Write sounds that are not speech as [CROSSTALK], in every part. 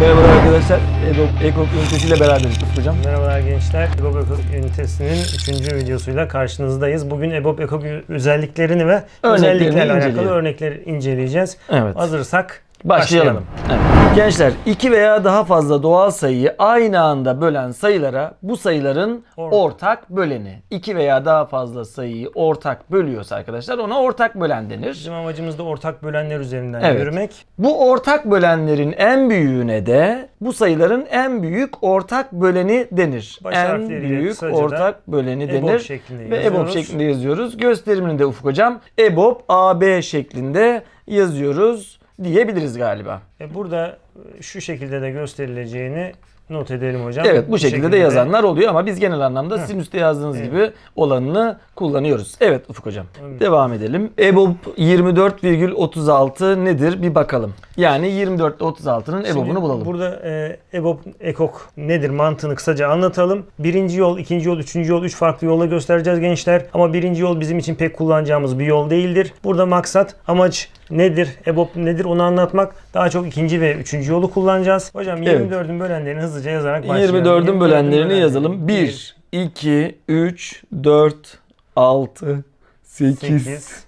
Merhaba arkadaşlar. Eko, Eko ünitesiyle beraberiz hocam. Merhabalar gençler. EBOB Ekok ünitesinin 3. videosuyla karşınızdayız. Bugün EBOB Ekok özelliklerini ve özelliklerle alakalı örnekleri inceleyeceğiz. Evet. Hazırsak Başlayalım. Evet. Gençler iki veya daha fazla doğal sayıyı aynı anda bölen sayılara bu sayıların Ortak. ortak böleni. İki veya daha fazla sayıyı ortak bölüyorsa arkadaşlar ona ortak bölen denir. Bizim amacımız da ortak bölenler üzerinden Evet. yürümek. Bu ortak bölenlerin en büyüğüne de bu sayıların en büyük ortak böleni denir. Baş en büyük ortak böleni EBOB denir. şeklinde Ve EBOB şeklinde yazıyoruz. Gösterimini de Ufuk hocam EBOB AB şeklinde yazıyoruz diyebiliriz galiba. E, Burada şu şekilde de gösterileceğini not edelim hocam. Evet bu şekilde de yazanlar oluyor ama biz genel anlamda sizin üstte yazdığınız Evet. gibi olanını kullanıyoruz. Evet Ufuk hocam. Evet. Devam edelim. EBOB 24,36 nedir bir bakalım. Yani 24 ile 36'nın Şimdi EBOB'unu bulalım. Burada e, EBOB, EKOK nedir mantığını kısaca anlatalım. Birinci yol, ikinci yol, üçüncü yol, üç farklı yolla göstereceğiz gençler. Ama birinci yol bizim için pek kullanacağımız bir yol değildir. Burada maksat, amaç nedir, EBOB nedir onu anlatmak. Daha çok ikinci ve üçüncü yolu kullanacağız. Hocam Evet. 24'ün bölenlerini hızlıca yazarak başlayalım. 24'ün bölenlerini bölenleri. yazalım. 1, 2, 3, 4, 6, 8. 8,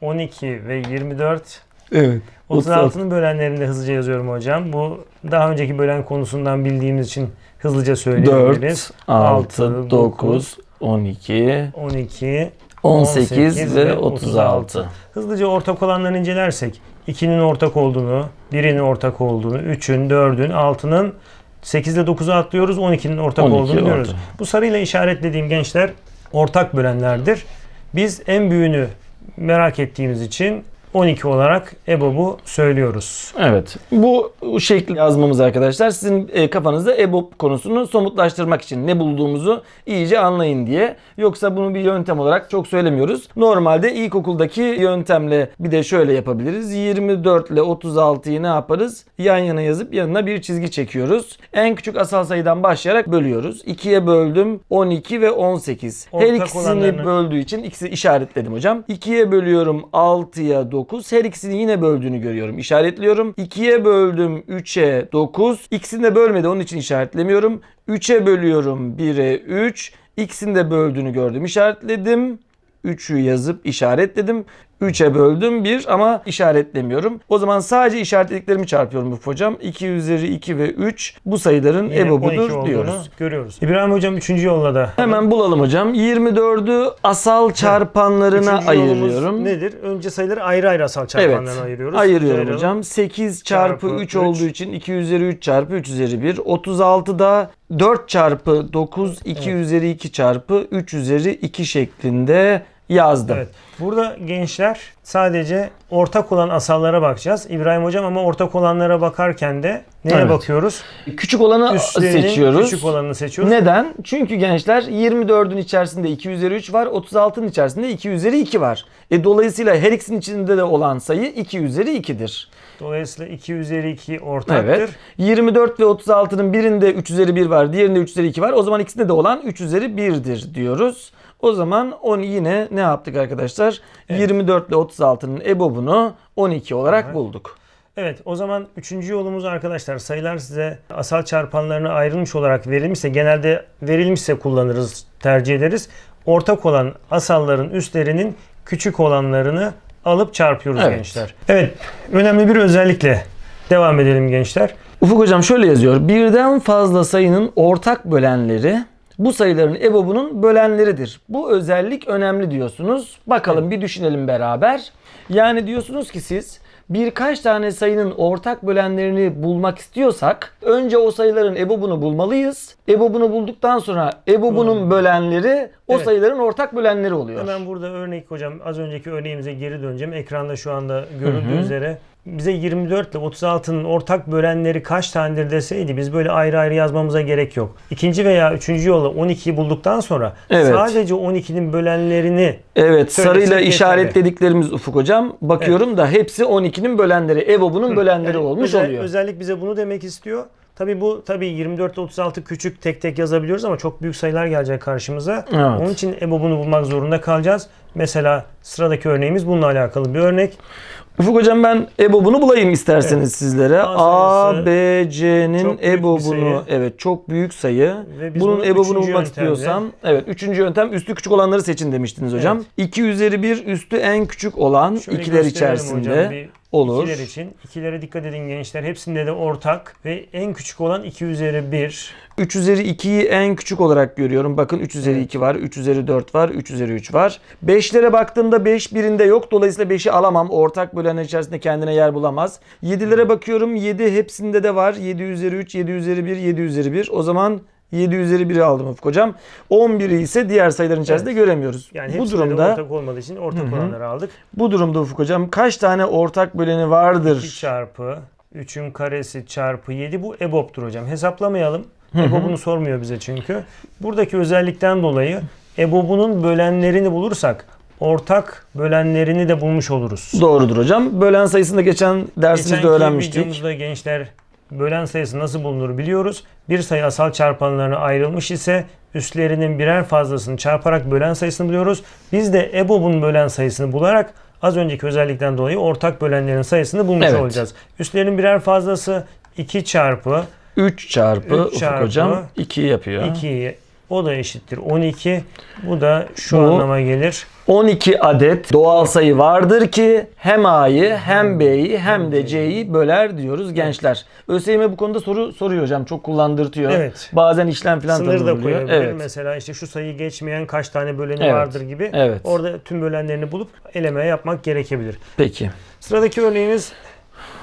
12 ve 24 Evet. 36'nın bölenlerini de hızlıca yazıyorum hocam. Bu daha önceki bölen konusundan bildiğimiz için hızlıca söyleyebiliriz. 4, 6, 9, 12, 12, 18 ve 36. Hızlıca ortak olanları incelersek 2'nin ortak olduğunu, 1'in ortak olduğunu, 3'ün, 4'ün, 6'nın 8 ile 9'u atlıyoruz. 12'nin ortak 12 olduğunu görüyoruz. Bu sarıyla işaretlediğim gençler ortak bölenlerdir. Biz en büyüğünü merak ettiğimiz için 12 olarak EBOB'u söylüyoruz. Evet. Bu şekli yazmamız arkadaşlar sizin e, kafanızda EBOB konusunu somutlaştırmak için ne bulduğumuzu iyice anlayın diye. Yoksa bunu bir yöntem olarak çok söylemiyoruz. Normalde ilkokuldaki yöntemle bir de şöyle yapabiliriz. 24 ile 36'yı ne yaparız? Yan yana yazıp yanına bir çizgi çekiyoruz. En küçük asal sayıdan başlayarak bölüyoruz. 2'ye böldüm 12 ve 18. Her Ortak ikisini olanlarını- böldüğü için ikisi işaretledim hocam. 2'ye bölüyorum 6'ya 9. Her ikisini yine böldüğünü görüyorum. İşaretliyorum. 2'ye böldüm 3'e 9. İkisini de bölmedi onun için işaretlemiyorum. 3'e bölüyorum 1'e 3. İkisini de böldüğünü gördüm. İşaretledim. 3'ü yazıp işaretledim. 3'e böldüm 1 ama işaretlemiyorum. O zaman sadece işaretlediklerimi çarpıyorum bu hocam. 2 üzeri 2 ve 3 bu sayıların Yine 12 EBOB'udur olduğunu diyoruz. görüyoruz. İbrahim hocam 3. yolla da Hemen bulalım hocam. 24'ü asal çarpanlarına Üçüncü ayırıyorum. nedir? Önce sayıları ayrı ayrı asal Evet. çarpanlarına ayırıyoruz. Ayırıyorum Ayıralım. hocam. 8 çarpı Çarpı 3 üç. olduğu için 2 üzeri 3 çarpı 3 üzeri 1. 36'da 4 çarpı 9 2 Evet. üzeri 2 çarpı 3 üzeri 2 şeklinde yazdım. Evet. Burada gençler sadece ortak olan asallara bakacağız. İbrahim hocam ama ortak olanlara bakarken de neye Evet. bakıyoruz? Küçük olanı Üstlerinin seçiyoruz. küçük olanını seçiyoruz. Neden? Çünkü gençler 24'ün içerisinde 2 üzeri 3 var. 36'nın içerisinde 2 üzeri 2 var. E, dolayısıyla her ikisinin içinde de olan sayı 2 üzeri 2'dir. Dolayısıyla 2 üzeri 2 ortaktır. Evet. 24 ve 36'nın birinde 3 üzeri 1 var, diğerinde 3 üzeri 2 var. O zaman ikisinde de olan 3 üzeri 1'dir diyoruz. O zaman onu yine ne yaptık arkadaşlar? Evet. 24 ile 36'nın EBOB'unu 12 olarak Evet. bulduk. Evet o zaman üçüncü yolumuz arkadaşlar sayılar size asal çarpanlarına ayrılmış olarak verilmişse genelde verilmişse kullanırız tercih ederiz. Ortak olan asalların üstlerinin küçük olanlarını alıp çarpıyoruz Evet. gençler. Evet önemli bir özellikle devam edelim gençler. Ufuk hocam şöyle yazıyor. Birden fazla sayının ortak bölenleri bu sayıların EBOB'unun bölenleridir. Bu özellik önemli diyorsunuz. Bakalım bir düşünelim beraber. Yani diyorsunuz ki siz birkaç tane sayının ortak bölenlerini bulmak istiyorsak önce o sayıların EBOB'unu bulmalıyız. EBOB'unu bulduktan sonra EBOB'unun bölenleri o Evet. sayıların ortak bölenleri oluyor. Hemen burada örnek hocam az önceki örneğimize geri döneceğim. Ekranda şu anda görüldüğü Hı hı. üzere bize 24 ile 36'nın ortak bölenleri kaç tanedir deseydi biz böyle ayrı ayrı yazmamıza gerek yok. İkinci veya üçüncü yolla 12'yi bulduktan sonra Evet. sadece 12'nin bölenlerini Evet sarıyla yeterli. işaretlediklerimiz Ufuk hocam. Bakıyorum da hepsi 12'nin bölenleri. EBOB'unun bölenleri Yani olmuş özel- oluyor. Özellik bize bunu demek istiyor. Tabii bu tabii 24 ile 36 küçük tek tek yazabiliyoruz ama çok büyük sayılar gelecek karşımıza. Evet. Onun için EBOB'unu bulmak zorunda kalacağız. Mesela sıradaki örneğimiz bununla alakalı bir örnek. Ufuk hocam ben EBOB'unu bulayım isterseniz Evet. sizlere. A B, C'nin EBOB'unu evet çok büyük sayı. Ve Bunun bunu EBOB'unu bulmak yöntemle- istiyorsam evet üçüncü yöntem üstü küçük olanları seçin demiştiniz hocam. Evet. 2 üzeri 1 üstü en küçük olan Şöyle ikiler içerisinde hocam bir olur. İkiler için. İkilere dikkat edin gençler. Hepsinde de ortak ve en küçük olan 2 üzeri 1. 3 üzeri 2'yi en küçük olarak görüyorum. Bakın 3 üzeri Evet. 2 var, 3 üzeri 4 var, 3 üzeri 3 var. 5'lere baktığımda 5 birinde yok. Dolayısıyla 5'i alamam. Ortak bölenler içerisinde kendine yer bulamaz. 7'lere bakıyorum. 7 hepsinde de var. 7 üzeri 3, 7 üzeri 1, 7 üzeri 1. O zaman 7 üzeri 1'i aldım Ufuk hocam. 11'i ise diğer sayıların içerisinde göremiyoruz. Yani bu durumda ortak olmadığı için ortak olanları aldık. bu durumda Ufuk hocam kaç tane ortak böleni vardır? 2 çarpı 3'ün karesi çarpı 7 bu EBOB'tur hocam. Hesaplamayalım. EBOB'unu sormuyor bize çünkü. Buradaki özellikten dolayı EBOB'unun bölenlerini bulursak ortak bölenlerini de bulmuş oluruz. Doğrudur hocam. Bölen sayısını da geçen dersimizde Geçenki öğrenmiştik. videomuzda gençler bölen sayısı nasıl bulunur biliyoruz. Bir sayı asal çarpanlarına ayrılmış ise üstlerinin birer fazlasını çarparak bölen sayısını buluyoruz. Biz de EBOB'un bölen sayısını bularak az önceki özellikten dolayı ortak bölenlerin sayısını bulmuş Evet. olacağız. Üstlerinin birer fazlası 2 çarpı 3 çarpı Üç Ufuk çarpı hocam 2 yapıyor. 2 o da eşittir 12. Bu da şu Bu- anlama gelir. 12 adet doğal sayı vardır ki hem A'yı hem B'yi hem de C'yi böler diyoruz gençler. ÖSYM bu konuda soru soruyor hocam. Çok kullandırtıyor. Evet. Bazen işlem falan Sınır da koyabilir. Evet. Mesela işte şu sayıyı geçmeyen kaç tane böleni Evet. vardır gibi. Evet. Orada tüm bölenlerini bulup elemeye yapmak gerekebilir. Peki. Sıradaki örneğimiz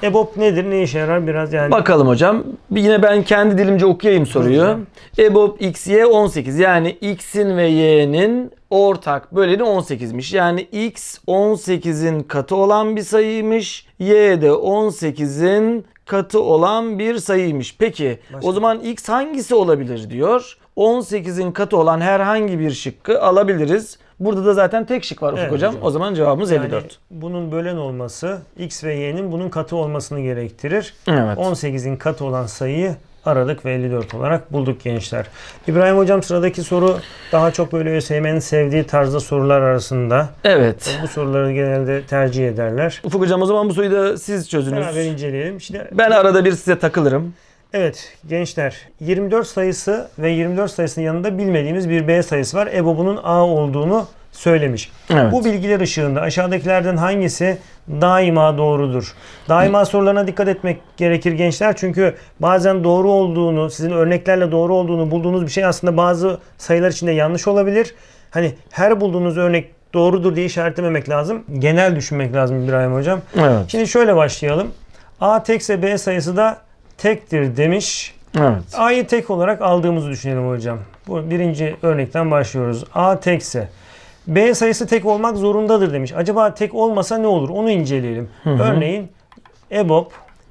EBOB nedir? Ne işe yarar? Biraz yani Bakalım hocam. Yine ben kendi dilimce okuyayım soruyu. EBOB x, y 18. Yani x'in ve y'nin ortak böleni 18'miş. Yani x 18'in katı olan bir sayıymış. Y de 18'in katı olan bir sayıymış. Peki Başka? o zaman x hangisi olabilir diyor. 18'in katı olan herhangi bir şıkkı alabiliriz. Burada da zaten tek şık var Ufuk Evet hocam. hocam. O zaman cevabımız yani 54. bunun bölen olması x ve y'nin bunun katı olmasını gerektirir. Evet. 18'in katı olan sayıyı aradık ve 54 olarak bulduk gençler. İbrahim hocam sıradaki soru daha çok böyle ÖSYM'nin sevdiği tarzda sorular arasında. Evet. Bu soruları genelde tercih ederler. Ufuk hocam o zaman bu soruyu da siz çözünüz. Beraber inceleyelim. Şimdi Ben arada bir size takılırım. Evet gençler 24 sayısı ve 24 sayısının yanında bilmediğimiz bir B sayısı var. EBOB'unun A olduğunu söylemiş. Evet. Bu bilgiler ışığında aşağıdakilerden hangisi daima doğrudur? Daima sorularına dikkat etmek gerekir gençler. Çünkü bazen doğru olduğunu, sizin örneklerle doğru olduğunu bulduğunuz bir şey aslında bazı sayılar içinde yanlış olabilir. Hani her bulduğunuz örnek doğrudur diye işaretlememek lazım. Genel düşünmek lazım İbrahim hocam. Evet. Şimdi şöyle başlayalım. A tekse B sayısı da tektir demiş. Evet. A'yı tek olarak aldığımızı düşünelim hocam. Bu birinci örnekten başlıyoruz. A tekse B sayısı tek olmak zorundadır demiş. Acaba tek olmasa ne olur? Onu inceleyelim. Örneğin EBOB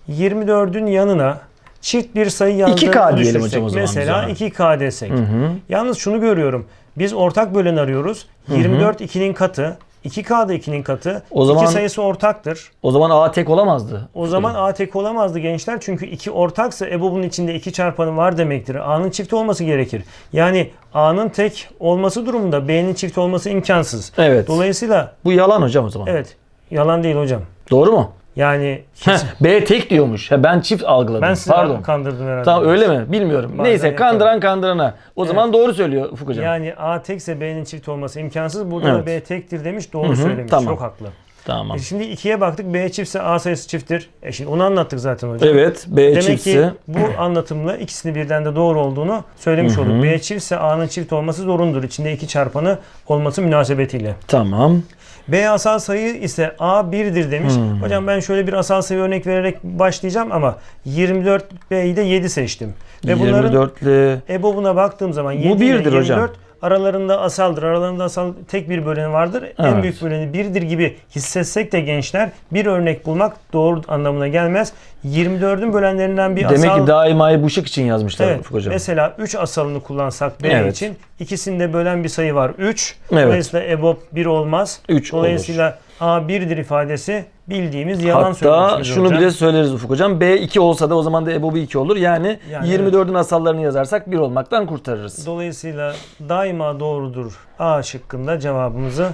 24'ün yanına çift bir sayı yazdığını 2K diyelim hocam o zaman Mesela ona. 2K desek. Hı hı. Yalnız şunu görüyorum. Biz ortak bölen arıyoruz. 24 2'nin katı. 2K da 2'nin katı. O zaman- İki sayısı ortaktır. O zaman A tek olamazdı. O zaman A tek olamazdı gençler. Çünkü iki ortaksa EBOB'un içinde iki çarpanı var demektir. A'nın çift olması gerekir. Yani A'nın tek olması durumunda B'nin çift olması imkansız. Evet. Dolayısıyla Bu yalan hocam o zaman. evet yalan değil hocam. Doğru mu? Yani Heh, [LAUGHS] B tek diyormuş. Ha, ben çift algıladım. ben sizi Pardon. kandırdım herhalde. Tamam öyle mi? Bilmiyorum. Bazen Neyse yaparım. kandıran kandırana. O zaman doğru söylüyor Ufuk hocam. Yani A tekse B'nin çift olması imkansız. Burada Evet. da B tektir demiş. Doğru Hı hı, söylemiş. tamam. Çok haklı. Tamam. E şimdi ikiye baktık. B çiftse A sayısı çifttir. E şimdi onu anlattık zaten hocam. Evet. B Demek çiftse. ki bu [LAUGHS] anlatımla ikisini birden de doğru olduğunu söylemiş Hı hı. olduk. B çiftse A'nın çift olması zorundur. İçinde iki çarpanı olması münasebetiyle. Tamam. B asal sayı ise A 1'dir demiş. Hmm. Hocam ben şöyle bir asal sayı örnek vererek başlayacağım ama 24 B'yi de 7 seçtim. Ve bunların 24'lü. EBOB'una baktığım zaman 7 Bu ile birdir hocam. 24 aralarında asaldır. Aralarında asal tek bir böleni vardır. En Evet. büyük böleni birdir gibi hissetsek de gençler bir örnek bulmak doğru anlamına gelmez. 24'ün bölenlerinden bir Demek asal ki daimayı bu şık için yazmışlar Evet. Hocam. Mesela 3 asalını kullansak B Evet. için ikisinde bölen bir sayı var 3. Evet. Dolayısıyla EBOB 1 olmaz. Üç Dolayısıyla A 1'dir ifadesi bildiğimiz yalan Hatta söylemişiz şunu hocam. bile söyleriz Ufuk hocam. B 2 olsa da o zaman da EBOB'u 2 olur. Yani, Yani 24'ün asallarını yazarsak 1 olmaktan kurtarırız. Dolayısıyla daima doğrudur A şıkkında cevabımızı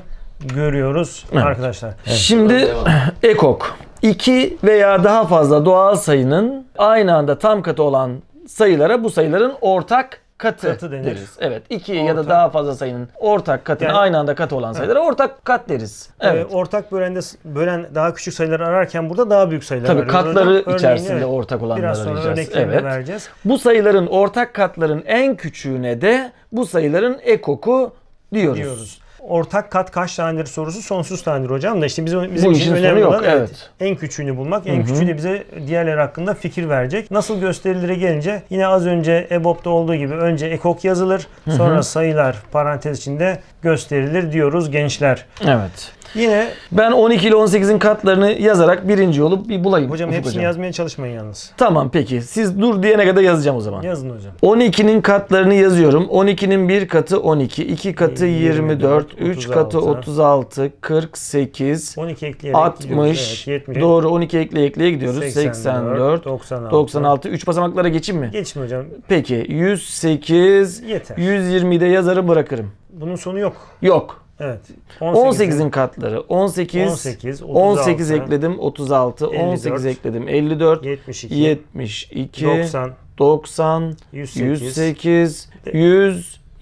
görüyoruz Evet. arkadaşlar. Şimdi ekok. 2 veya daha fazla doğal sayının aynı anda tam katı olan sayılara bu sayıların ortak katı, Katı denir. deriz. Evet. 2 ya da Ortak. daha fazla sayının ortak katına Yani- aynı anda katı olan sayılara ortak kat deriz. Evet. Ee, ortak bölende bölen daha küçük sayıları ararken burada daha büyük sayılar Tabii arıyoruz katları. Örneğin, içerisinde evet, ortak olanları Biraz sonra arayacağız. Evet. vereceğiz. Bu sayıların ortak katların en küçüğüne de bu sayıların ekoku diyoruz. diyoruz. Ortak kat kaç tanedir sorusu sonsuz tanedir hocam da işte bizim, bizim Bu için önemli yok, olan evet. en küçüğünü bulmak. En küçüğü de bize diğerleri hakkında fikir verecek. Nasıl gösterilire gelince yine az önce EBOB'da olduğu gibi önce ekok yazılır. Sonra sayılar parantez içinde gösterilir diyoruz gençler. Evet. Yine Ben 12 ile 18'in katlarını yazarak birinci yolu bir bulayım. hocam Ufuk hepsini hocam. yazmaya çalışmayın yalnız. Tamam peki. Siz dur diyene kadar yazacağım o zaman. Yazın hocam. 12'nin katlarını yazıyorum. 12'nin bir katı 12, 2 katı 24, 3 katı 36, 48, 12 ekleyerek 60, gidiyoruz. Evet, 70, doğru 12 ekleye ekleye gidiyoruz. 84, 96, 96, 3 basamaklara geçeyim mi? Geçme hocam. Peki 108, Yeter. 120'de yazarı bırakırım. Bunun sonu yok. Yok. Evet. 18'in katları 18, 18, 18 36, ekledim 36, 18 54, ekledim 54, 72, 72, 90, 90, 108. 108,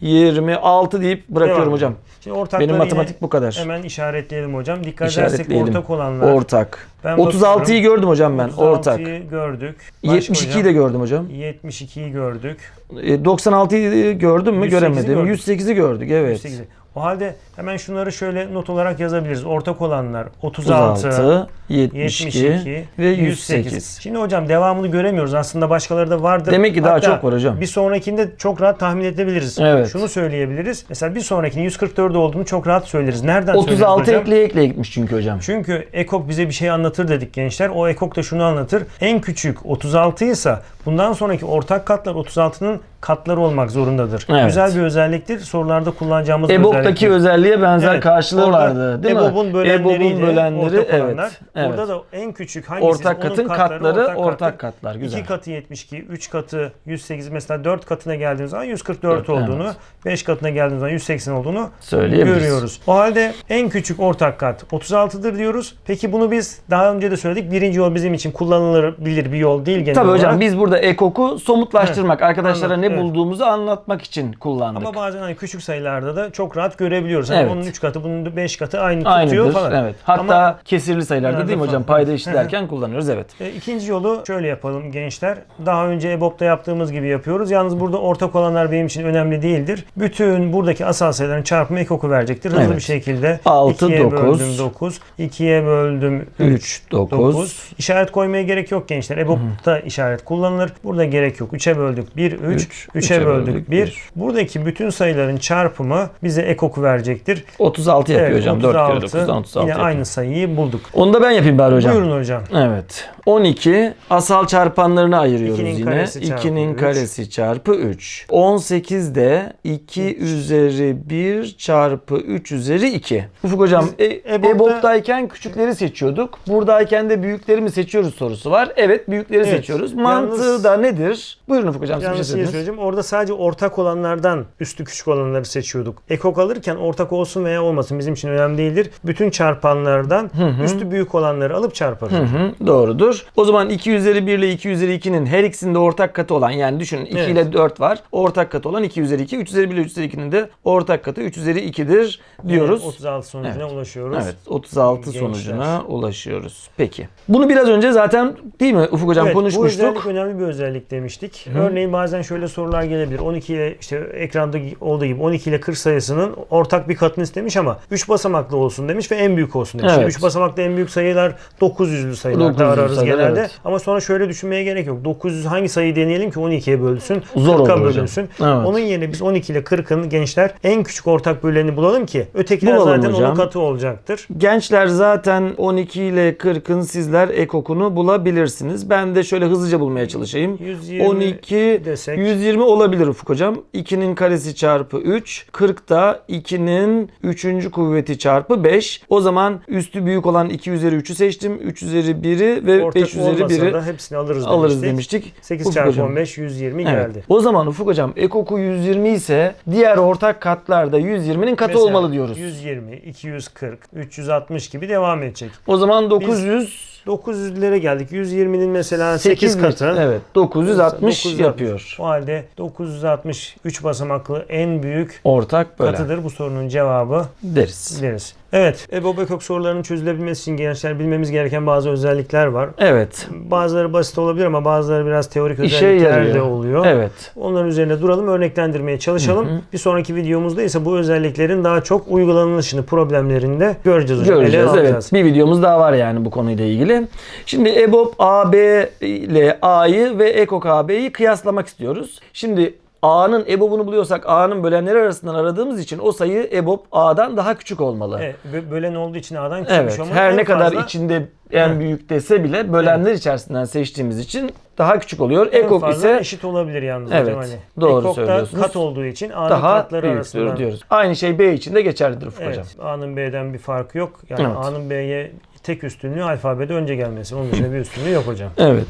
126 deyip bırakıyorum Devam. hocam. Şimdi Benim matematik bu kadar. Hemen işaretleyelim hocam. Dikkat edersek İşaretleyelim. ortak olanlar. Ortak. Ben 36'yı bakıyorum. gördüm hocam ben. Ortak. 36'yı gördük. Başka 72'yi hocam? de gördüm hocam. 72'yi gördük. E, 96'yı gördüm mü 108'i göremedim. gördük. 108'i gördük evet. 108'i. O halde hemen şunları şöyle not olarak yazabiliriz. Ortak olanlar 36, 36, 72, 72 ve 108. Şimdi hocam devamını göremiyoruz. Aslında başkaları da vardır. Demek ki daha Hatta çok var hocam. Bir sonrakinde çok rahat tahmin edebiliriz. Evet. Şunu söyleyebiliriz. Mesela bir sonrakinin 144 olduğunu çok rahat söyleriz. Nereden söyleriz 36 hocam? ekleye ekleye gitmiş çünkü hocam. Çünkü ekok bize bir şey anlatır dedik gençler. O ekok da şunu anlatır. En küçük 36 ise bundan sonraki ortak katlar 36'nın katları olmak zorundadır. Evet. Güzel bir özelliktir. Sorularda kullanacağımız EBOB'daki özelliktir. özelliğe benzer Evet, karşılığı orada vardı değil mi? EBOB'un bölenleriyle EBOB'un bölenleri ortak evet. evet. Burada da en küçük hangisi? ortak katın katları ortak katlar. Güzel. 2 katı 72, 3 katı 108 mesela 4 katına geldiğimiz zaman 144 Evet, olduğunu, 5 katına geldiğimiz zaman 180 olduğunu görüyoruz. O halde en küçük ortak kat 36'dır diyoruz. Peki bunu biz daha önce de söyledik. Birinci yol bizim için kullanılabilir bir yol değil genel Tabii olarak. hocam biz burada ekoku somutlaştırmak, arkadaşlara Anladım, ne evet. bulduğumuzu anlatmak için kullandık. Ama bazen hani küçük sayılarda da çok rahat görebiliyoruz. Hani Evet. onun 3 katı, bunun 5 katı aynı tutuyor Aynıdır. falan. Evet. Hatta Ama kesirli sayılarda Nerede değil mi hocam? falan. Payda eşitlerken kullanıyoruz evet. E, İkinci yolu şöyle yapalım gençler. Daha önce EBOB'da yaptığımız gibi yapıyoruz. Yalnız burada ortak olanlar benim için önemli değildir. Bütün buradaki asal sayıların çarpımı ekoku verecektir. Hızlı Evet. bir şekilde. 6, 2'ye 9. böldüm 9. 2'ye böldüm 3. 3, 9. 9. İşaret koymaya gerek yok gençler. EBOB'da işaret kullanılır. Burada gerek yok. 3'e böldük 1, 3. Üç, 3'e üçe böldük böldük 1. bir. Buradaki bütün sayıların çarpımı bize ekoku verecektir. 36 yapıyor Evet, hocam. 4 kere 36. 9'dan 36 Yine yapıyor. aynı sayıyı bulduk. Onu da ben yapayım bari hocam. Buyurun hocam. Evet. 12 asal çarpanlarını ayırıyoruz İkinin yine. karesi çarpı 2'nin üç. karesi çarpı 3. 18 de 2 üzeri 1 çarpı 3 üzeri 2. Ufuk hocam e, EBOB'da EBOB'dayken küçükleri seçiyorduk. Buradayken de büyükleri mi seçiyoruz sorusu var. Evet büyükleri Evet. seçiyoruz. Mantığı Yalnız- da nedir? Buyurun Ufuk hocam şey Yalnız şey söyleyeceğim. Orada sadece ortak olanlardan üstü küçük olanları seçiyorduk. Ekok alırken ortak olsun veya olmasın bizim için önemli değildir. Bütün çarpanlardan üstü büyük olanları alıp çarparız. Hı hı, doğrudur. O zaman 2 üzeri 1 ile 2 üzeri 2'nin her ikisinde ortak katı olan yani düşünün 2 Evet. ile 4 var. Ortak katı olan 2 üzeri 2. 3 üzeri 1 ile 3 üzeri 2'nin de ortak katı 3 üzeri 2'dir diyoruz. Yine 36 sonucuna Evet. ulaşıyoruz. Evet 36 Gençler. sonucuna ulaşıyoruz. Peki. Bunu biraz önce zaten değil mi Ufuk hocam Evet, bu konuşmuştuk. özellik önemli bir özellik demiştik. Örneğin bazen şöyle sorular gelebilir. 12 ile işte ekranda olduğu gibi 12 ile 40 sayısının ortak bir katını istemiş ama 3 basamaklı olsun demiş ve en büyük olsun demiş. Evet. 3 basamaklı en büyük sayılar 900'lü sayılarda 900'lü ararız genelde. evet. Ama sonra şöyle düşünmeye gerek yok. 900 hangi sayıyı deneyelim ki 12'ye bölünsün, Zor 40'a olur hocam. bölünsün. Evet. Onun yerine biz 12 ile 40'ın gençler en küçük ortak böleni bulalım ki ötekiler Bulalım zaten hocam. onun katı olacaktır. Gençler zaten 12 ile 40'ın sizler ekokunu bulabilirsiniz. Ben de şöyle hızlıca bulmaya çalışayım. 120 12 desek. 120 olabilir Ufuk hocam. 2'nin karesi çarpı 3. 40 da 2'nin 3. kuvveti çarpı 5. O zaman üstü büyük olan 2 üzeri 3'ü seçtim. 3 üzeri 1'i ve Ortak ortak 5 üzeri olmasa 1'i da hepsini alırız, alırız demiştik. demiştik. 8 Ufuk çarpı hocam. 15 120 Evet. geldi. O zaman Ufuk hocam ekoku 120 ise diğer ortak katlarda 120'nin katı Mesela olmalı diyoruz. 120, 240, 360 gibi devam edecek. O zaman 900 900'lere geldik. 120'nin mesela 8 katı. Evet 960 960. yapıyor. O halde 960 3 basamaklı en büyük Ortak bölen katıdır. Bu sorunun cevabı deriz. deriz. Evet, EBOB ekok sorularının çözülebilmesi için gençler bilmemiz gereken bazı özellikler var. Evet. Bazıları basit olabilir ama bazıları biraz teorik İşe özellikler yarıyor. de oluyor. Evet. Onların üzerine duralım, örneklendirmeye çalışalım. Hı hı. Bir sonraki videomuzda ise bu özelliklerin daha çok uygulanışını, problemlerinde göreceğiz hocam. Göreceğiz Ele evet. alacağız. Bir videomuz daha var yani bu konuyla ilgili. Şimdi EBOB AB ile A'yı ve EKOK AB'yi kıyaslamak istiyoruz. Şimdi A'nın EBOB'unu buluyorsak A'nın bölenleri arasından aradığımız için o sayı EBOB A'dan daha küçük olmalı. Evet. Evet, bö- bölen olduğu için A'dan küçükmüş ama Her en ne kadar fazla- içinde en Hı. büyük dese bile bölenler içerisinden seçtiğimiz için daha küçük oluyor. en EKOK fazla ise eşit olabilir yalnız Evet, hocam hani. doğru Ekok'ta söylüyorsunuz. kat olduğu için A'nın daha katları arasında. diyoruz. Aynı şey B için de geçerlidir Ufuk Evet, hocam. A'nın B'den bir farkı yok. Yani Evet. A'nın B'ye tek üstünlüğü alfabede önce gelmesi. Onun dışında bir üstünlüğü yok hocam. Evet.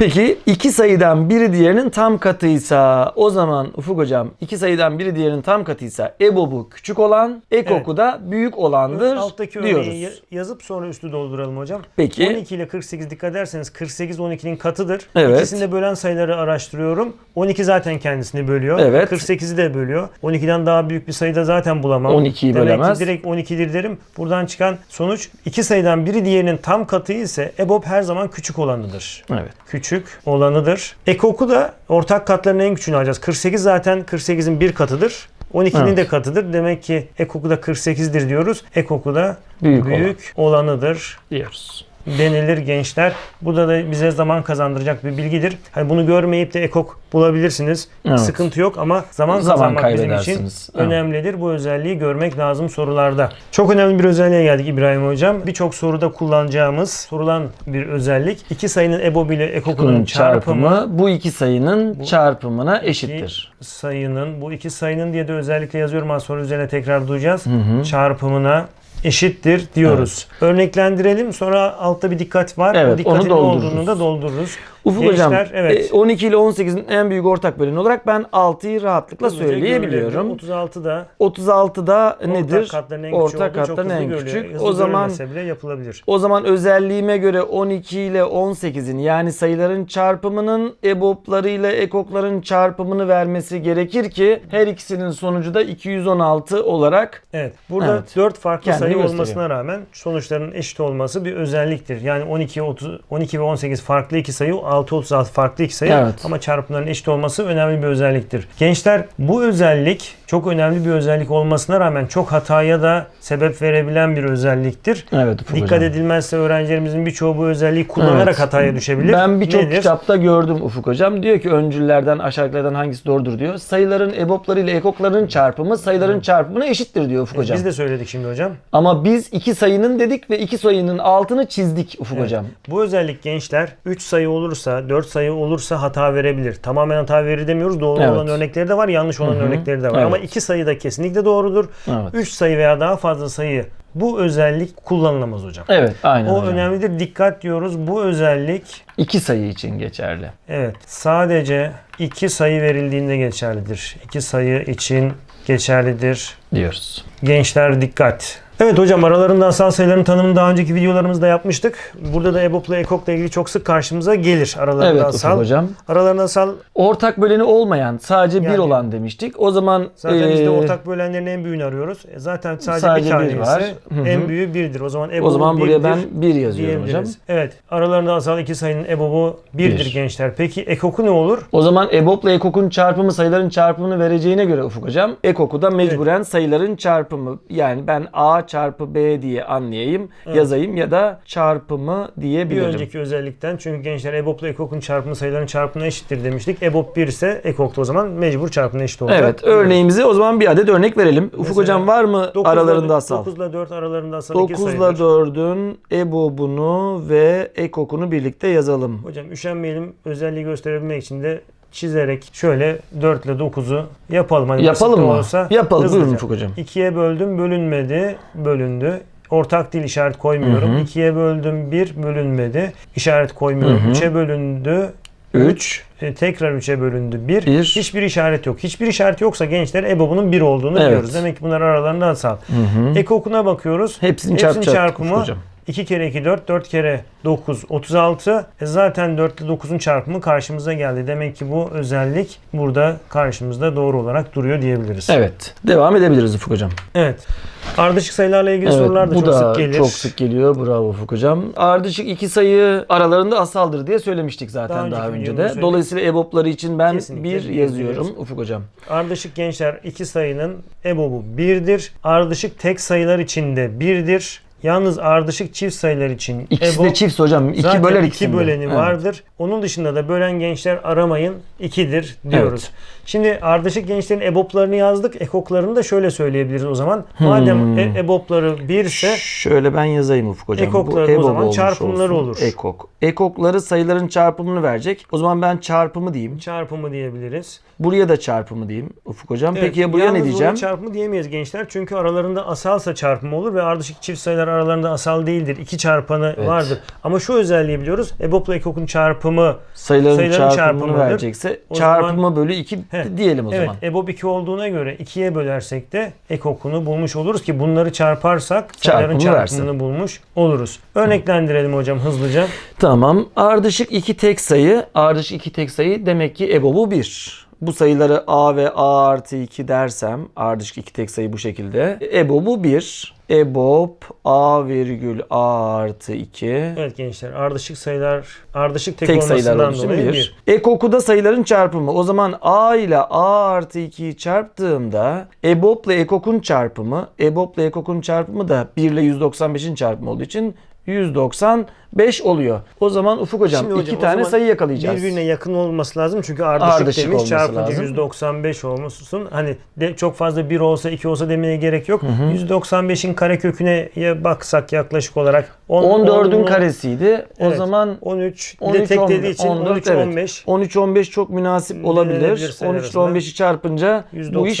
Peki iki sayıdan biri diğerinin tam katıysa o zaman Ufuk hocam iki sayıdan biri diğerinin tam katıysa EBOB'u küçük olan EKOK'u da büyük olandır Alttaki diyoruz. örneği ya- yazıp sonra üstü dolduralım hocam. Peki. 12 ile 48 dikkat ederseniz 48 12'nin katıdır. Evet. İkisini de bölen sayıları araştırıyorum. 12 zaten kendisini bölüyor. Evet. 48'i de bölüyor. 12'den daha büyük bir sayıda zaten bulamam. 12'yi Demek bölemez. ki direkt 12'dir derim. Buradan çıkan sonuç iki sayıdan biri diğerinin tam katı ise EBOB her zaman küçük olanıdır. Evet. Küçük olanıdır. Ekok'u da ortak katlarının en küçüğünü alacağız. 48 zaten 48'in bir katıdır. 12'nin Evet. de katıdır. Demek ki Ekok'u da 48'dir diyoruz. Ekok'u da Büyük, büyük olanıdır diyoruz. Denilir gençler. Bu da, da bize zaman kazandıracak bir bilgidir. Hani bunu görmeyip de ekok bulabilirsiniz. Evet. Sıkıntı yok ama zaman, Zaman kazanmak bizim için. Evet. önemlidir. Bu özelliği görmek lazım sorularda. Çok önemli bir özelliğe geldik İbrahim Hocam. Birçok soruda kullanacağımız, sorulan bir özellik. İki sayının EBOB ile ekokunun çarpımı, çarpımı bu iki sayının Bu çarpımına eşittir. sayının, bu iki sayının diye de özellikle yazıyorum. Az sonra üzerine tekrar duyacağız. Hı hı. Çarpımına eşittir diyoruz. Örneklendirelim. Sonra altta bir dikkat var. Evet, o dikkatin onu doldururuz. olduğunu da doldururuz. Ufuk Gençler, hocam evet. e, 12 ile 18'in en büyük ortak böleni olarak ben 6'yı rahatlıkla söyleyebiliyorum. 36'da 36'da nedir? ortak katların en küçüğü Ortak katların en küçük. Hızlı O zaman bile yapılabilir. O zaman özelliğime göre 12 ile 18'in yani sayıların çarpımının EBOB'ları ile EKOK'ların çarpımını vermesi gerekir ki her ikisinin sonucu da 216 olarak Evet. Burada Evet. 4 farklı Kendini sayı gösteriyor. olmasına rağmen sonuçların eşit olması bir özelliktir. Yani 12 30 12 ve 18 farklı iki sayı, 6 36 farklı iki sayı Evet. ama çarpımların eşit olması önemli bir özelliktir. Gençler bu özellik çok önemli bir özellik olmasına rağmen çok hataya da sebep verebilen bir özelliktir. evet Dikkat hocam. edilmezse öğrencilerimizin birçoğu bu özelliği kullanarak Evet. hataya düşebilir. Ben birçok kitapta gördüm Ufuk hocam. Diyor ki öncüllerden aşağıdakilerden hangisi doğrudur diyor. Sayıların EBOB'ları ile EKOK'ların çarpımı sayıların çarpımına eşittir diyor Ufuk hocam. Biz de söyledik şimdi hocam. Ama biz iki sayının dedik ve iki sayının altını çizdik Ufuk Evet. hocam. Bu özellik gençler 3 sayı olursa, 4 sayı olursa hata verebilir. Tamamen hata verir demiyoruz. Doğru Evet. olan örnekleri de var, yanlış olan Hı hı. örnekleri de var. Evet. Ama 2 sayı da kesinlikle doğrudur. Evet. 3 sayı veya daha fazla sayı bu özellik kullanılamaz hocam. Evet, aynen O hocam. önemlidir. Dikkat diyoruz. Bu özellik İki sayı için geçerli. evet sadece 2 sayı verildiğinde geçerlidir. 2 sayı için geçerlidir. diyoruz. Gençler dikkat. Evet hocam aralarında asal sayıların tanımını daha önceki videolarımızda yapmıştık. Burada da EBOB'la EKOK'la ilgili çok sık karşımıza gelir aralarında Evet asal. Ufuk hocam. Aralarında asal Ortak böleni olmayan sadece bir Yani- olan demiştik. O zaman zaten biz eee, de ortak bölenlerin en büyüğünü arıyoruz. E zaten sadece, Sadece bir tane bir ise var. Hı hı. en büyüğü birdir. O zaman EBOB'u o zaman buraya ben bir yazıyorum hocam. Evet. Aralarında asal iki sayının EBOB'u birdir Bir. gençler. Peki EKOK'u ne olur? O zaman EBOB'la EKOK'un çarpımı sayıların çarpımını vereceğine göre Ufuk hocam EKOK'u da mecburen sayıların çarpımı. Yani ben A çarpı B diye anlayayım, Evet. yazayım ya da çarpımı Bir diyebilirim. önceki özellikten çünkü gençler EBOB'la EKOK'un çarpımı sayıların çarpımına eşittir demiştik. EBOB 1 ise EKOK da o zaman mecbur çarpımına eşit olacak. Evet, örneğimizi o zaman bir adet örnek verelim. Ufuk Mesela hocam var mı aralarında asal? 9 ile 4 aralarında asal 2 9 sayıdır. ile 4'ün EBOB'unu ve EKOK'unu birlikte yazalım. Hocam üşenmeyelim özelliği gösterebilmek için de çizerek şöyle 4 ile 9'u yapalım. Hani Yapalım mı? Olsa Yapalım. hızlıca. Buyurun Ufuk hocam. 2'ye böldüm bölünmedi bölündü. ortak değil işaret koymuyorum. 2'ye böldüm 1 bölünmedi. İşaret koymuyorum. 3'e bölündü 3. e, tekrar 3'e bölündü 1. Bir. Hiçbir işaret yok. Hiçbir işaret yoksa gençler EBOB'unun 1 olduğunu Evet. biliyoruz. Demek ki bunlar aralarında asal. Ekokuna bakıyoruz. Hepsinin Hepsinin çarpı çarpımı hocam. 2 kere 2 4, 4 kere 9 36. E zaten 4 ile 9'un çarpımı karşımıza geldi. Demek ki bu özellik burada karşımızda doğru olarak duruyor diyebiliriz. Evet. Devam edebiliriz Ufuk hocam. Evet. Ardışık sayılarla ilgili sorular da bu çok da sık gelir. çok sık geliyor. Bravo Ufuk hocam. Ardışık iki sayı aralarında asaldır diye söylemiştik zaten Daha daha, önce de. söyledik. Dolayısıyla EBOB'ları için ben Kesinlikle bir yazıyorum yazıyoruz. Ufuk hocam. Ardışık gençler iki sayının EBOB'u 1'dir. Ardışık tek sayılar için de 1'dir. Yalnız ardışık çift sayılar için İkisi EBOB de çift hocam. İki zaten böler iki ikisinde. böleni Evet. vardır. Onun dışında da bölen gençler aramayın 2'dir diyoruz. Şimdi ardışık gençlerin EBOB'larını yazdık. Ekoklarını da şöyle söyleyebiliriz o zaman. Madem Hmm. e- EBOB'ları 1 ise Şöyle ben yazayım Ufuk hocam. Ekokları o zaman çarpımları olsun. olur. Ekok. Ekokları sayıların çarpımını verecek. O zaman ben çarpımı diyeyim. çarpımı diyebiliriz. Buraya da çarpımı diyeyim Ufuk hocam. Evet, Peki ya buraya yalnız ne diyeceğim? buraya çarpımı diyemeyiz gençler. Çünkü aralarında asalsa çarpımı olur ve ardışık çift sayılar aralarında asal değildir. İki çarpanı Evet. vardır. Ama şu özelliği biliyoruz. EBOB'la ekokun çarpımı Sayıların, sayıların çarpımını verecekse O çarpımı zaman- bölü 2 He. diyelim o evet zaman. EBOB 2 olduğuna göre 2'ye bölersek de ekokunu bulmuş oluruz ki bunları çarparsak sayıların Çarpımı çarpımını versin. bulmuş oluruz. Örneklendirelim hocam hızlıca. Tamam. Ardışık iki tek sayı. Ardışık iki tek sayı demek ki EBOB'u 1. Bu sayıları A ve A artı 2 dersem ardışık iki tek sayı bu şekilde. EBOB'u 1. EBOB A virgül A artı 2. Evet gençler ardışık sayılar ardışık tek, Tek sayılar olmasından dolayı 1. bir. Ekoku da sayıların çarpımı. O zaman A ile A artı 2'yi çarptığımda EBOB ile Ekok'un çarpımı, EBOB ile Ekok'un çarpımı da 1 ile 195'in çarpımı olduğu için 195 oluyor. O zaman Ufuk hocam Şimdi hocam, iki tane sayı yakalayacağız. Birbirine yakın olması lazım çünkü ardışık, Ardışık demiş çarpınca lazım. 195 olmasın. Hani de çok fazla 1 olsa 2 olsa demeye gerek yok. 195'in kareköküne baksak yaklaşık olarak 10, 14'ün onu- karesiydi. O Evet. zaman 13, bir 13 de tek 14, dediği için 13 14, evet. 15 13 15 çok münasip olabilir. sayı 13 ile arasında. 15'i çarpınca bu iş 195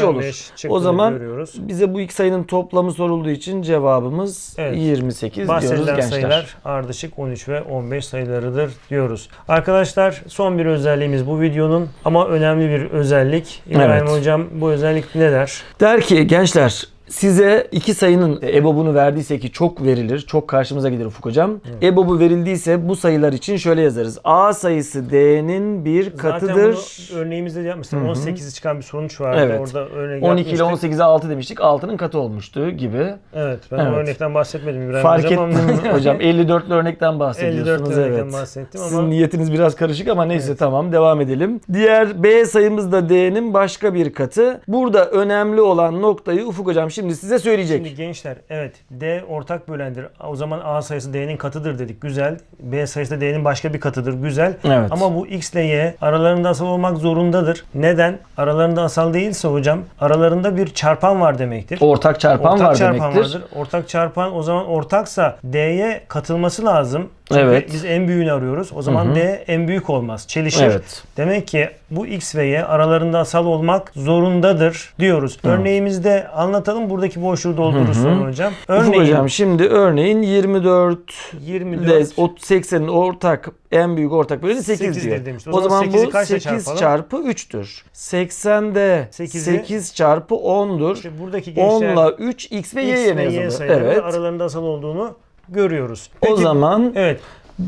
olur. O zaman görüyoruz. bize bu iki sayının toplamı sorulduğu için cevabımız Evet. 28 diyoruz Sayılar ardışık 13 ve 15 sayılarıdır diyoruz. Arkadaşlar son bir özelliğimiz bu videonun ama önemli bir özellik. İbrahim Evet. hocam bu özellik ne der? Der ki gençler size iki sayının EBOB'unu verdiyse ki çok verilir. Çok karşımıza gelir Ufuk hocam. EBOB'u verildiyse bu sayılar için şöyle yazarız. A sayısı D'nin bir katıdır. Zaten bunu örneğimizde de yapmıştık. 18'i çıkan bir sonuç vardı. Evet. Orada örnek 12 ile yapmıştık. 18'e 6 demiştik. 6'nın katı olmuştu gibi. Evet ben Evet. o örnekten bahsetmedim İbrahim Fark hocam. ettim ama- [LAUGHS] hocam. 54'lü örnekten bahsediyorsunuz. 54 örnekten evet. bahsettim Sizin ama niyetiniz biraz karışık ama neyse tamam devam edelim. Diğer B sayımız da D'nin başka bir katı. Burada önemli olan noktayı Ufuk hocam şimdi size söyleyecek. Şimdi gençler evet D ortak bölendir. O zaman A sayısı D'nin katıdır dedik. Güzel. B sayısı da D'nin başka bir katıdır. Güzel. Evet. Ama bu X ile Y aralarında asal olmak zorundadır. Neden? Aralarında asal değilse hocam aralarında bir çarpan var demektir. Ortak çarpan Ortak var çarpan demektir. vardır. Ortak çarpan o zaman ortaksa D'ye katılması lazım. Evet. biz en büyüğünü arıyoruz. O zaman D en büyük olmaz. Çelişir. Evet. Demek ki bu X ve Y aralarında asal olmak zorundadır diyoruz. Örneğimizde anlatalım. Buradaki boşluğu doldururuz sonra hocam. Ufuk Örneğin hocam şimdi örneğin 24 24 ile 80'in ortak en büyük ortak böleni 8 Sekizdir diyor. demişti. O O, zaman bu kaçla 8 çarpalım? çarpı 3'tür. 80'de Sekizi- 8 çarpı 10'dur. işte buradaki 10 gençler ile 3 x ve y X yerine Y yazılır. Evet. aralarında asal olduğunu görüyoruz. o zaman Evet.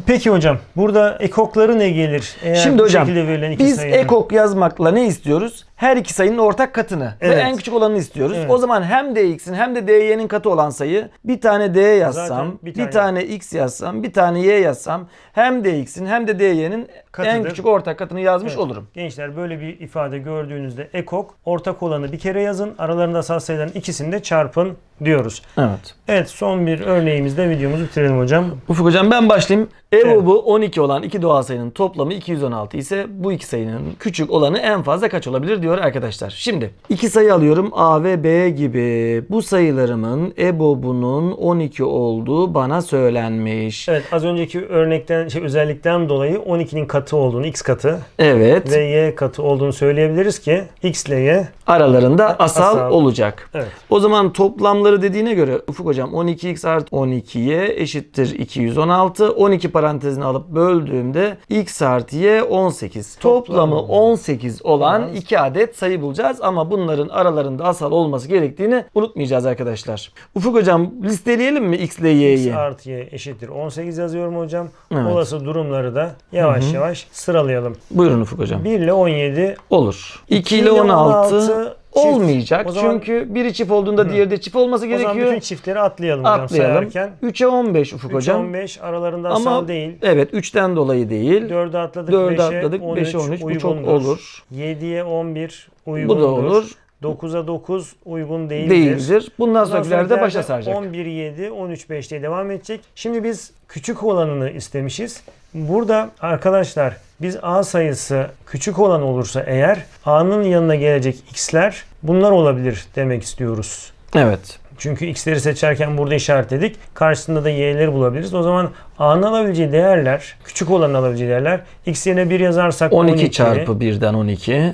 Peki hocam burada ekokları ne gelir? Eğer Şimdi hocam şekilde verilen iki biz sayının. ekok yazmakla ne istiyoruz? Her iki sayının ortak katını Evet. ve en küçük olanını istiyoruz. Evet. O zaman hem dx'in hem de dy'nin katı olan sayı bir tane d yazsam, Zaten bir bir tane. tane. x yazsam, bir tane y yazsam hem dx'in hem de dy'nin en küçük ortak katını yazmış Evet. olurum. Gençler böyle bir ifade gördüğünüzde ekok ortak olanı bir kere yazın. Aralarında asal sayıların ikisini de çarpın diyoruz. Evet. Evet son bir örneğimizde videomuzu bitirelim hocam. Ufuk hocam ben başlayayım. EBOB'u 12 olan iki doğal sayının toplamı 216 ise bu iki sayının küçük olanı en fazla kaç olabilir diyor arkadaşlar. Şimdi iki sayı alıyorum A ve B gibi. Bu sayılarımın EBOB'unun 12 olduğu bana söylenmiş. Evet az önceki örnekten şey özellikten dolayı 12'nin katı olduğunu x katı Evet. ve y katı olduğunu söyleyebiliriz ki x ile y Aralarında asal, asal. olacak. evet. O zaman toplamları dediğine göre Ufuk hocam 12x artı 12y eşittir 216. 12 parantezini alıp böldüğümde x artı y 18. Toplamı Toplamı 18 olan Tamam. iki adet sayı bulacağız ama bunların aralarında asal olması gerektiğini unutmayacağız arkadaşlar. Ufuk hocam listeleyelim mi x ile x y'yi? artı y eşittir 18 yazıyorum hocam. Evet. Olası durumları da yavaş yavaş sıralayalım. Buyurun Ufuk hocam. 1 ile 17 Olur. 2 2 ile ile 16 16 çift. olmayacak. O zaman- Çünkü biri çift olduğunda diğeri de çift olması o zaman gerekiyor. bütün çiftleri atlayalım hocam Atlayalım. sayarken. 3'e 15 Ufuk 3 hocam. 15 aralarında asal değil. evet 3'ten dolayı değil. 4'ü atladık 4'e 5'e atladık 13, 5'e 13 bu çok uygundur. olur. 7'ye 11 Bu uygundur. da olur. 9'a 9 uygun değildir. Değildir. Bundan sonrakilerde başa saracak. 11 7 13 5 diye devam edecek. Şimdi biz küçük olanını istemişiz. Burada arkadaşlar biz A sayısı küçük olan olursa eğer A'nın yanına gelecek x'ler bunlar olabilir demek istiyoruz. Evet. Çünkü x'leri seçerken burada işaretledik. Karşısında da y'leri bulabiliriz. O zaman a'nın alabileceği değerler, küçük olanın alabileceği değerler x yerine 1 yazarsak 12, 12, çarpı 1'den 12.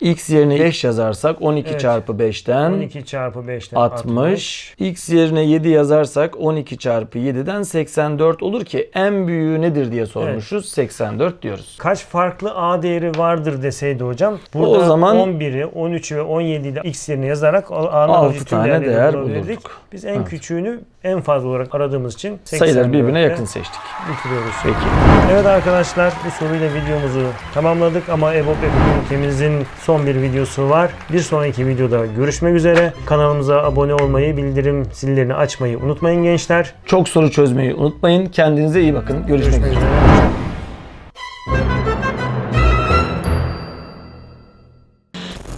X yerine 5 yazarsak 12 Evet. çarpı 5'ten 12 çarpı 5'ten 60. X yerine 7 yazarsak 12 çarpı 7'den 84 olur ki en büyüğü nedir diye sormuşuz. 84 diyoruz. Kaç farklı a değeri vardır deseydi hocam. Burada O zaman- 11'i, 13'ü ve 17'yi de x yerine yazarak a'nın Altı alabileceği tüm tane değerleri değer bulurduk. Biz en Evet. küçüğünü en fazla olarak aradığımız için Sayıları 84'te birbirine yakın seçtik. bitiriyoruz. Peki. Evet arkadaşlar bu soruyla videomuzu tamamladık ama EBOB Ekonomitemizin son bir videosu var. Bir sonraki videoda görüşmek üzere. Kanalımıza abone olmayı, bildirim zillerini açmayı unutmayın gençler. Çok soru çözmeyi unutmayın. Kendinize iyi bakın. Görüşmek Görüşmek üzere. üzere.